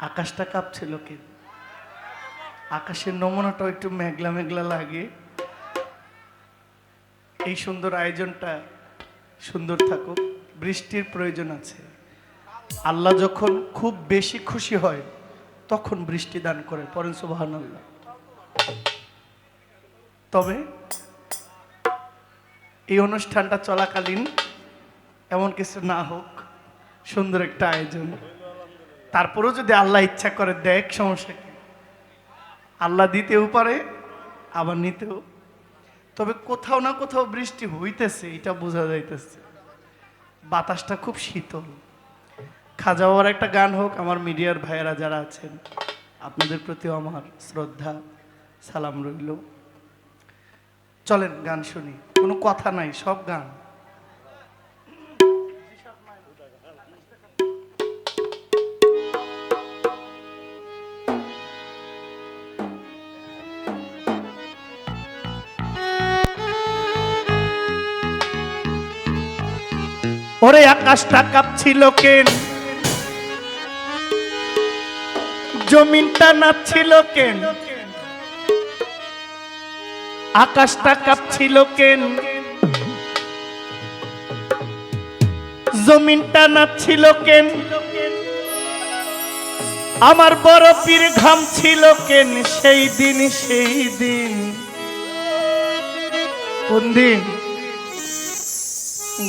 আকাশটা কাঁপছিল কি আকাশের নমুনাটাও একটু মেঘলা মেঘলা লাগে। এই সুন্দর আয়োজনটা সুন্দর থাকুক, বৃষ্টির প্রয়োজন আছে। আল্লাহ যখন খুব বেশি খুশি হয়, তখন বৃষ্টি দান করে পরেন সুবাহান আল্লাহ তবে এই অনুষ্ঠানটা চলাকালীন এমন কিছু না হোক, সুন্দর একটা আয়োজন। তারপরেও যদি আল্লাহ ইচ্ছা করে দেখ সমস্যা কি? আল্লাহ দিতেও পারে, আবার নিতেও। তবে কোথাও না কোথাও বৃষ্টি হইতেছে, এটা বোঝা যাইতেছে। বাতাসটা খুব শীতল। খাজা বাবার একটা গান হোক, আমার মিডিয়ার ভাইয়েরা যারা আছেন, আপনাদের প্রতিও আমার শ্রদ্ধা, সালাম রইল। চলেন, গান শুনি। কোনো কথা নাই, সব গান। ওরে আকাশটা কাঁপছিল কেন? জমিনটা নাচছিল কেন? আকাশটা কাঁপছিল কেন? জমিনটা নাচছিল কেন? আমার বড় পীর ঘাম ছিল কেন? সেই দিন সেই দিন। কোন দিন?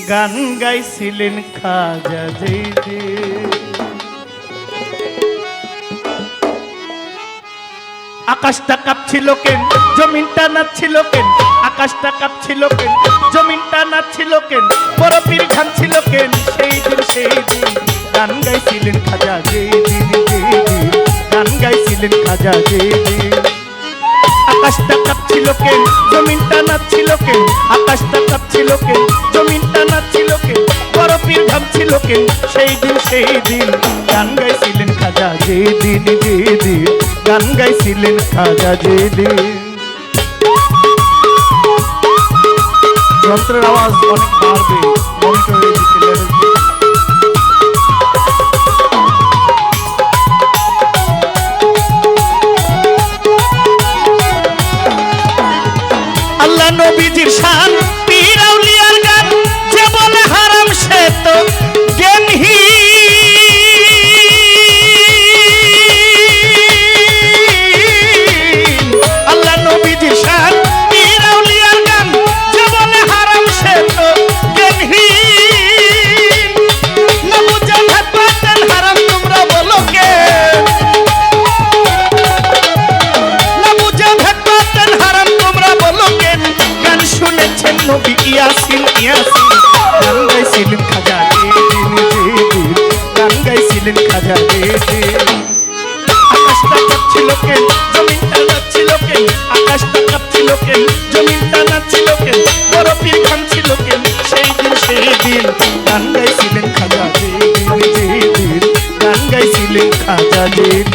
গান গাইছিলেন খাজা দিন আকাশটা কাঁপছিল কেন? জমিনটা নাচছিল কেন? আকাশটা কাঁপছিল কেন? জমিনটা নাচছিল কেন? বরফির ঘামছিল কেন? সেই দিন সেই দিন গান গাইছিলেন খাজা দিন গান গাইছিলেন খাজা দিন আকাশটা কাঁপছিল কেন? জমিনটা নাচছিল কেন? আকাশটা কাঁপছিল কেন? জমিনটা নাচছিল কেন? বরফির ঘামছিল কেন? সেই দিন সেই দিন গান গাইছিলেন খাজা যে দিন যে দিন গান গাইছিলেন খাজা যে দিন যন্ত্রের আওয়াজ অনেক বাড়বে। মনিটরের দিকে শান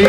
দে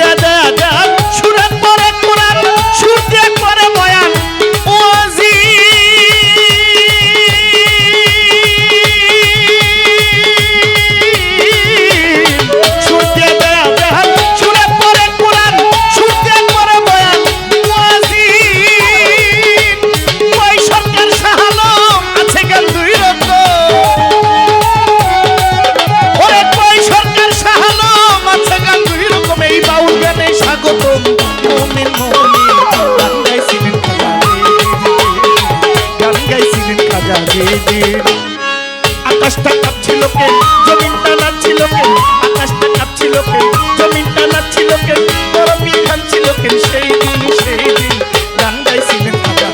até দিন আকাশটা কাঁপছিল কেন জমিনটা নাচছিল কেন আকাশটা কাঁপছিল কেন জমিনটা নাচছিল কেন বরফি খাচ্ছিল কেন সেই দিন সেই দিন। গান গাইছিলেন খাজা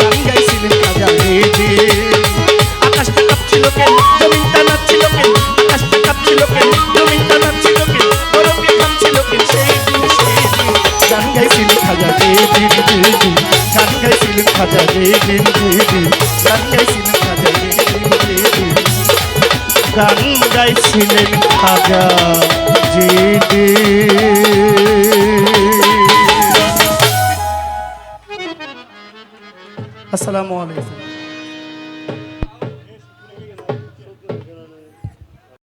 গান গাইছিলেন খাজা আকাশটা কাঁপছিল কেন জমিনটা নাচছিল কেন আকাশটা কাঁপছিল কেন জমিনটা নাচছিল কেন বরফি খাচ্ছিল কেন সেই দিন সেই দিন। গান গাইছিলেন খাজা গান গাইছিলেন খাজা গান গাইছিলেন খাজা হে দিন হে দিন গান গাইছিলেন খাজা জি আসসালামু আলাইকুম।